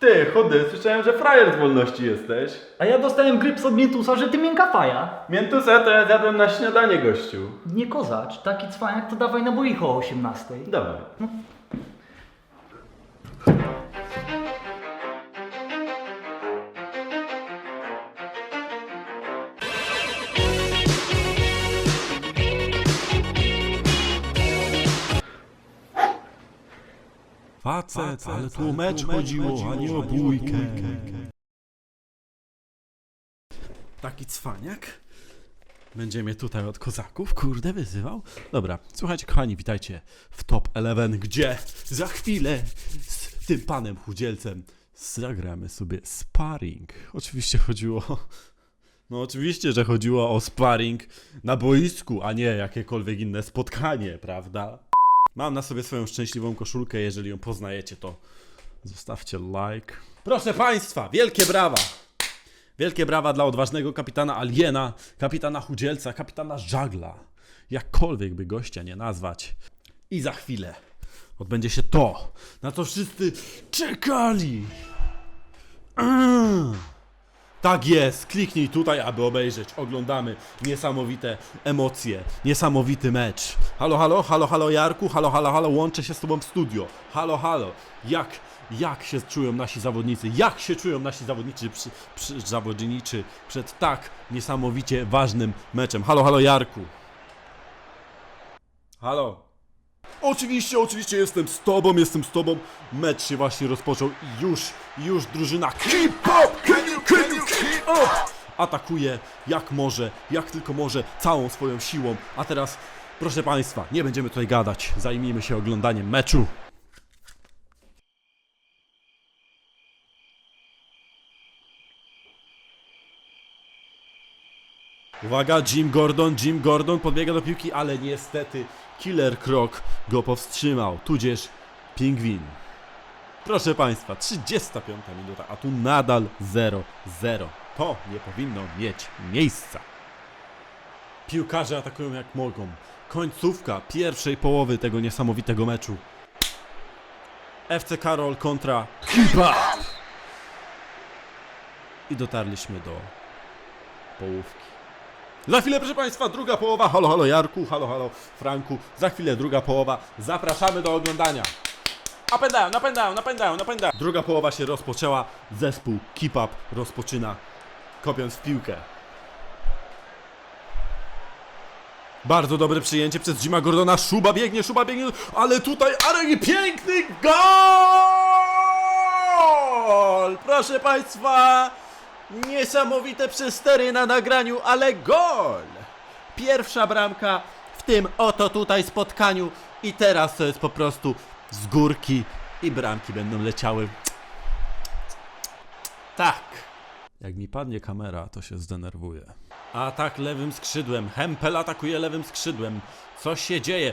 Ty, chudy, słyszałem, że frajer z wolności jesteś. A ja dostałem gryps od Miętusa, że ty miękka faja. Miętusa to ja zjadłem na śniadanie, gościu. Nie kozacz, taki cwaniak to dawaj na boicho o 18. Dawaj. Facet, ale tu o mecz chodziło, a nie o bójkę. Taki cwaniak? Będzie mnie tutaj od kozaków, kurde, wyzywał? Dobra, słuchajcie, kochani, witajcie w Top 11, gdzie za chwilę z tym panem chudzielcem zagramy sobie sparring. Oczywiście chodziło... No oczywiście, że chodziło o sparring na boisku, a nie jakiekolwiek inne spotkanie, prawda? Mam na sobie swoją szczęśliwą koszulkę, jeżeli ją poznajecie, to zostawcie like. Proszę Państwa, wielkie brawa! Wielkie brawa dla odważnego kapitana Aliena, kapitana Chudzielca, kapitana Żagla. Jakkolwiek by gościa nie nazwać. I za chwilę odbędzie się to, na co wszyscy czekali. Mm. Tak jest, kliknij tutaj, aby obejrzeć. Oglądamy niesamowite emocje, niesamowity mecz. Halo, halo, halo, halo Jarku, halo, halo, halo, łączę się z tobą w studio. Halo, halo, jak, jak się czują nasi zawodnicy, jak się czują nasi zawodnicy, przy, przy, zawodniczy przed tak niesamowicie ważnym meczem. Halo, halo Jarku. Halo. Oczywiście, oczywiście jestem z tobą, jestem z tobą. Mecz się właśnie rozpoczął i już, już drużyna Keep up! Atakuje jak może, jak tylko może, całą swoją siłą. A teraz, proszę państwa, nie będziemy tutaj gadać. Zajmijmy się oglądaniem meczu. Uwaga, Jim Gordon, Jim Gordon podbiega do piłki, ale niestety Killer Krok go powstrzymał, tudzież Pingwin. Proszę Państwa, 35 minuta, a tu nadal 0-0. To nie powinno mieć miejsca. Piłkarze atakują jak mogą. Końcówka pierwszej połowy tego niesamowitego meczu. FC Karol kontra Kipa. I dotarliśmy do połówki. Za chwilę, proszę Państwa, druga połowa. Halo, halo Jarku, halo, halo Franku. Za chwilę druga połowa. Zapraszamy do oglądania. Up and down, up. Druga połowa się rozpoczęła. Zespół Keep Up rozpoczyna, kopiąc w piłkę. Bardzo dobre przyjęcie przez Jima Gordona. Szuba biegnie, Szuba biegnie, ale tutaj Arek piękny gol! Proszę Państwa, niesamowite przestery na nagraniu, ale gol! Pierwsza bramka w tym oto tutaj spotkaniu i teraz to jest po prostu z górki i bramki będą leciały. Tak. Jak mi padnie kamera, to się zdenerwuję. Atak lewym skrzydłem. Hempel atakuje lewym skrzydłem. Co się dzieje?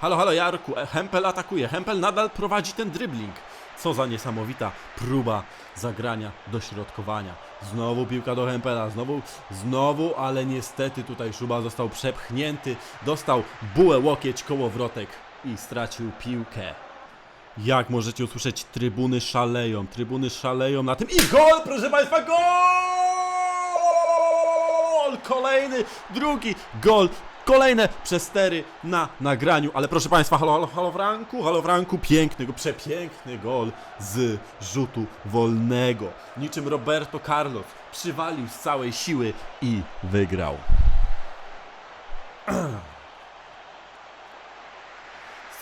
Halo, halo Jarku, E, Hempel atakuje. Hempel nadal prowadzi ten dribbling. Co za niesamowita próba zagrania, dośrodkowania. Znowu piłka do Hempela, znowu, znowu, ale niestety tutaj Szuba został przepchnięty. Dostał bułę, łokieć, kołowrotek i stracił piłkę. Jak możecie usłyszeć, trybuny szaleją, trybuny szaleją na tym i gol, proszę Państwa, gol! Kolejny, drugi gol, kolejne przestery na nagraniu, ale proszę Państwa, halo, halo, halo Franku, halo Franku, piękny, przepiękny gol z rzutu wolnego. Niczym Roberto Carlos przywalił z całej siły i wygrał.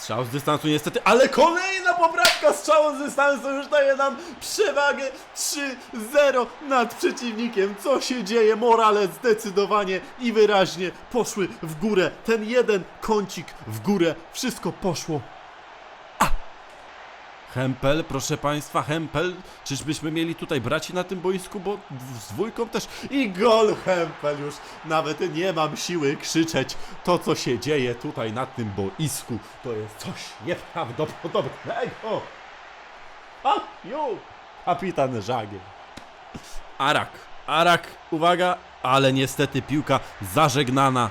Strzał z dystansu niestety, ale kolejna poprawka strzału z dystansu już daje nam przewagę 3-0 nad przeciwnikiem. Co się dzieje? Morale zdecydowanie i wyraźnie poszły w górę. Ten jeden kącik w górę. Wszystko poszło. Hempel, proszę Państwa, Hempel. Czyżbyśmy mieli tutaj braci na tym boisku, bo z dwójką też. I gol Hempel już. Nawet nie mam siły krzyczeć. To, co się dzieje tutaj na tym boisku, to jest coś nieprawdopodobnego. A, ju! Kapitan Żagiel. Arak. Arak, uwaga, ale niestety piłka zażegnana,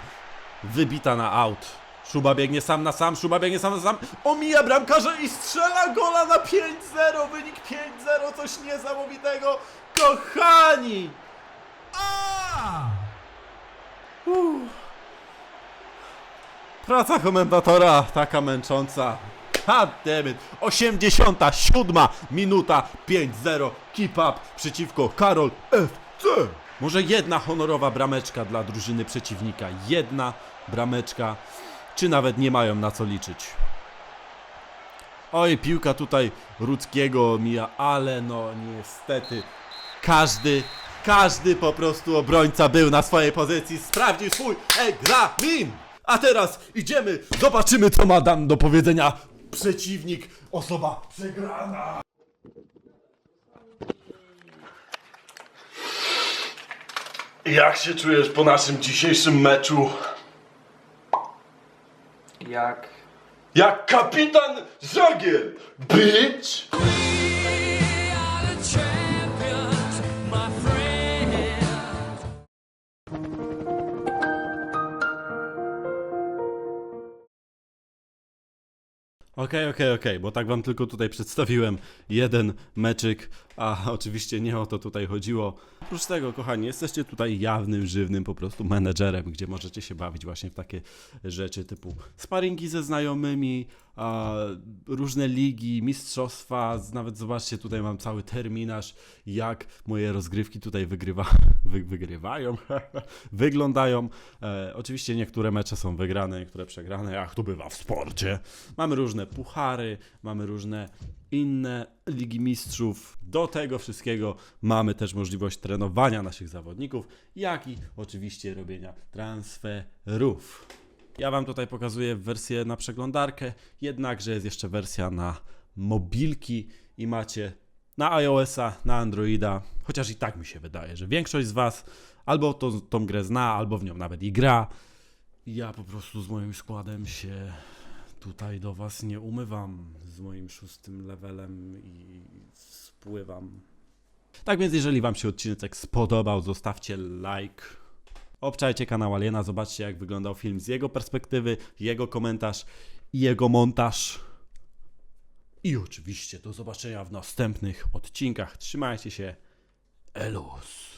wybita na aut. Szuba biegnie sam na sam, Szuba biegnie sam na sam, omija bramkarza i strzela gola na 5-0, wynik 5-0, coś niesamowitego, kochani! A! Praca komentatora taka męcząca. God damn it. 87 minuta 5-0 keep up przeciwko Karol FC. Może jedna honorowa brameczka dla drużyny przeciwnika. Jedna brameczka. Czy nawet nie mają na co liczyć. Oj, piłka tutaj Rudzkiego mija, ale no niestety każdy, każdy po prostu obrońca był na swojej pozycji, sprawdził swój egzamin! A teraz idziemy, zobaczymy co ma nam do powiedzenia przeciwnik, osoba przegrana. Jak się czujesz po naszym dzisiejszym meczu? Jak? Jak kapitan Żagiel! Bitch! Okej, okej, okej, bo tak wam tylko tutaj przedstawiłem jeden meczyk, a oczywiście nie o to tutaj chodziło. Oprócz tego, kochani, jesteście tutaj jawnym, żywnym po prostu menedżerem, gdzie możecie się bawić właśnie w takie rzeczy typu sparingi ze znajomymi, różne ligi, mistrzostwa, nawet zobaczcie, tutaj mam cały terminarz, jak moje rozgrywki tutaj wygrywa, wy, wygrywają, wyglądają. E, oczywiście niektóre mecze są wygrane, niektóre przegrane, jak to bywa w sporcie. Mamy różne puchary, mamy różne inne ligi mistrzów. Do tego wszystkiego mamy też możliwość trenowania naszych zawodników, jak i oczywiście robienia transferów. Ja Wam tutaj pokazuję wersję na przeglądarkę, jednakże jest jeszcze wersja na mobilki i macie na iOS-a, na Androida, chociaż i tak mi się wydaje, że większość z Was albo to, tą grę zna, albo w nią nawet i gra. Ja po prostu z moim składem się tutaj do Was nie umywam z moim szóstym levelem i spływam. Tak więc jeżeli Wam się odcinek spodobał, zostawcie like. Obczajcie kanał Aliena, zobaczcie jak wyglądał film z jego perspektywy, jego komentarz i jego montaż. I oczywiście do zobaczenia w następnych odcinkach. Trzymajcie się. Elus.